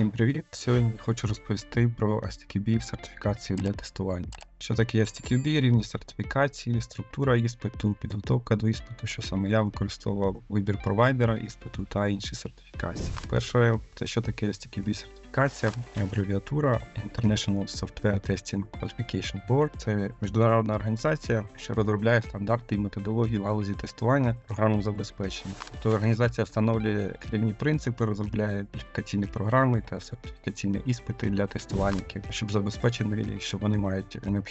Всім привіт! Сьогодні хочу розповісти про STQB сертифікацію для тестування. Що таке STQB, рівні сертифікації, структура іспиту, підготовка до іспиту, що саме я використовував вибір провайдера іспиту та інші сертифікації. Перше, це що таке STQB сертифікація, абревіатура International Software Testing Qualification Board. Це міжнародна організація, що розробляє стандарти і методології галузі тестування програмного забезпечення. Тобто організація встановлює керівні принципи, розробляє кваліфікаційні програми та сертифікаційні іспити для тестувальників, щоб забезпечити, що вони мають необхідні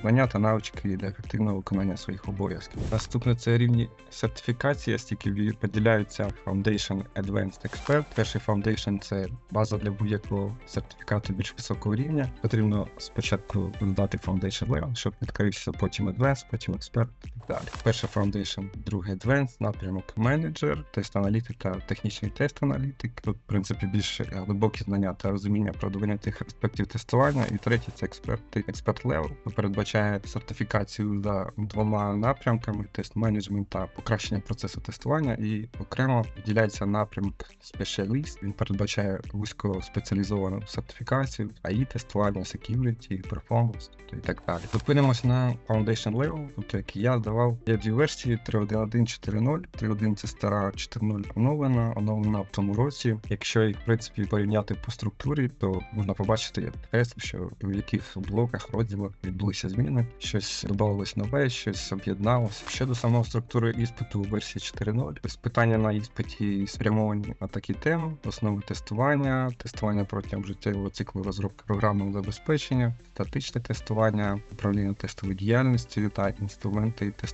знання та навички для ефективного виконання своїх обов'язків. Наступне це рівні сертифікації, стільки поділяються Foundation Advanced Expert. Перший Foundation це база для будь-якого сертифікату більш високого рівня. Потрібно спочатку додати Foundation Level, щоб відкрився потім Advanced, потім Expert далі. Перший Foundation, другий Advanced, напрямок менеджер, тест аналітик та технічний тест аналітик. Тут, в принципі, більш глибокі знання та розуміння продовження тих аспектів тестування. І третій це експерт, експерт левел, передбачає сертифікацію за двома напрямками: тест менеджмент та покращення процесу тестування. І окремо виділяється напрямок спеціаліст. Він передбачає вузько спеціалізовану сертифікацію, AI тестування, security, performance тобто і так далі. Зупинимось на Foundation Level, тобто який я здавав. Є дві версії 3.1.1, 4.0. 3.1 це стара 4.0 оновлена, оновлена в тому році. Якщо їх в принципі порівняти по структурі, то можна побачити тест, що в яких блоках розділах відбулися зміни, щось додавалось нове, щось об'єдналося. Щодо самого структури іспиту у версії 4.0, питання на іспиті спрямовані на такі теми: основи тестування, тестування протягом життєвого циклу розробки програмного забезпечення, статичне тестування, управління тестовою діяльністю та інструменти тестування.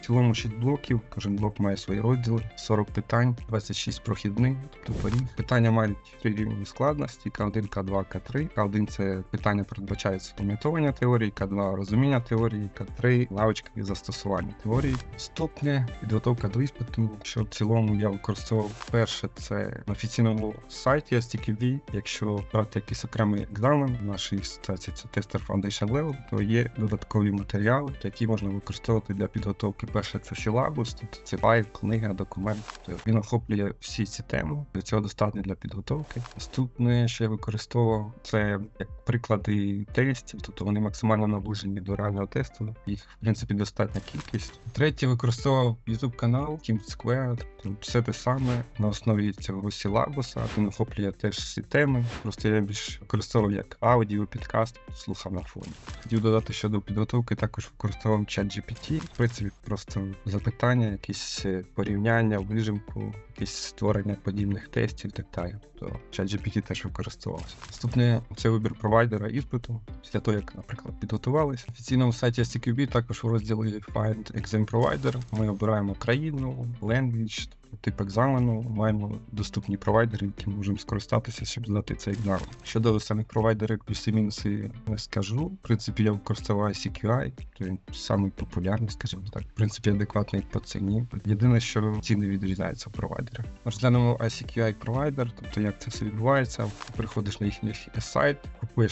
В цілому 6 блоків, кожен блок має свої розділи, 40 питань, 26 прохідних, тобто порів. Питання мають три рівні складності: К1, К2, К3. К1 це питання передбачають запам'ятовування теорії, К2 розуміння теорії, К3 навички і застосування теорії. Наступне підготовка до іспиту, що в цілому я використовував перше, це на офіційному сайті STQB. Якщо брати якийсь окремий екзамен, в нашій ситуації це тестер Foundation Level, то є додаткові матеріали, які можна використовувати для підготовки. Перше це силабус, тобто це файл, книга, документ. Тобто він охоплює всі ці теми. Для цього достатньо для підготовки. Наступне, що я використовував, це як приклади тестів, тобто вони максимально наближені до реального тесту. Їх в принципі достатня кількість. Третє використовував YouTube канал Team Square, тобто все те саме на основі цього силабуса. Він охоплює теж всі теми. Просто я більш використовував як аудіо, підкаст, слухав на фоні. Хотів додати щодо підготовки, також використовував чат GPT. В принципі, просто запитання, якісь порівняння, вижимку, якісь створення подібних тестів так далі. То ChatGPT теж використовувався. Наступне це вибір провайдера іспиту. Після того, як, наприклад, підготувалися. В офіційному сайті STQB також у розділі Find Exam Provider ми обираємо країну, language, тип екзамену, маємо доступні провайдери, які можемо скористатися, щоб здати цей екзамен. Щодо самих провайдерів, плюси мінуси не скажу. В принципі, я використовую CQI, він самий популярний, скажімо так. В принципі, адекватний по ціні. Єдине, що ціни відрізняються у провайдера. Розглянемо ICQI провайдер, тобто як це все відбувається. Приходиш на їхній сайт,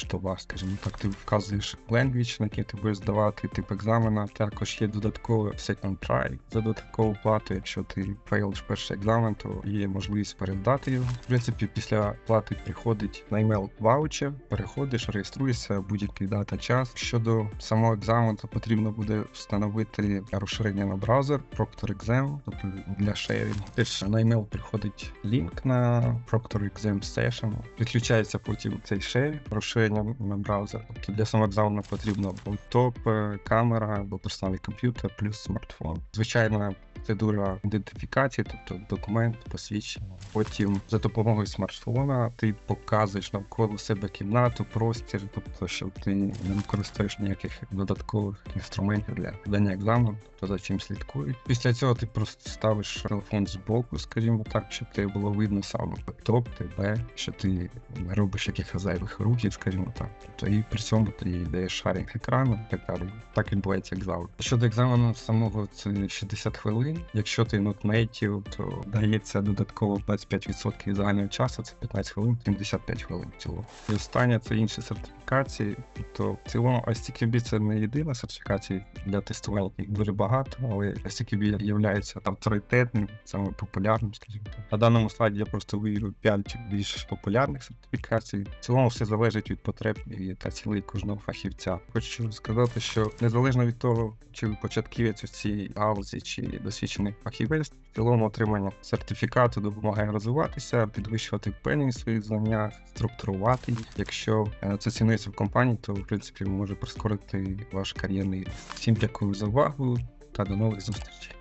товар, скажімо так, ти вказуєш language, на який ти будеш здавати тип екзамена. Також є додаткове second try за додаткову плату, якщо ти фейлиш перший екзамен, то є можливість передати його. В принципі, після плати приходить на email ваучер, переходиш, реєструєшся, будь-який дата час. Щодо самого екзамену, то потрібно буде встановити розширення на браузер, Proctor Exam, тобто для шерінг. Теж на email приходить лінк на Proctor Exam Session, підключається потім цей шер, розширення на браузер. Тобто для самого потрібно потрібно лаптоп, камера або персональний комп'ютер, плюс смартфон. Звичайно, процедура ідентифікації, тобто документ, посвідчення. Потім за допомогою смартфона ти показуєш навколо себе кімнату, простір, тобто, що ти не використовуєш ніяких додаткових інструментів для дання екзамену, тобто за чим слідкують. Після цього ти просто ставиш телефон з боку, скажімо так, щоб тебе було видно саме лаптоп, тебе, що ти не робиш якихось зайвих рухів, скажімо так. Тобто і при цьому ти йде шарінг екрану і так далі. Так відбувається екзамен. Щодо екзамену самого, це 60 хвилин. Якщо ти нотмейтів, то дається додатково 25% загального часу, це 15 хвилин, 75 хвилин в цілому. І останнє це інші сертифікації. Тобто в цілому STQB це не єдина сертифікація для тестування, їх дуже багато, але STQB є авторитетним, саме популярним, скажімо так. На даному слайді я просто вивів 5 більш популярних сертифікацій. В цілому все залежить від потреб та цілей кожного фахівця. Хочу сказати, що незалежно від того, чи ви початківець у цій галузі, чи досвідчений фахівець, в цілому отримання сертифікату допомагає розвиватися, підвищувати певні свої своїх знаннях, структурувати. їх. Якщо е, це цінується в компанії, то в принципі може прискорити ваш кар'єрний ріст. Всім дякую за увагу та до нових зустрічей.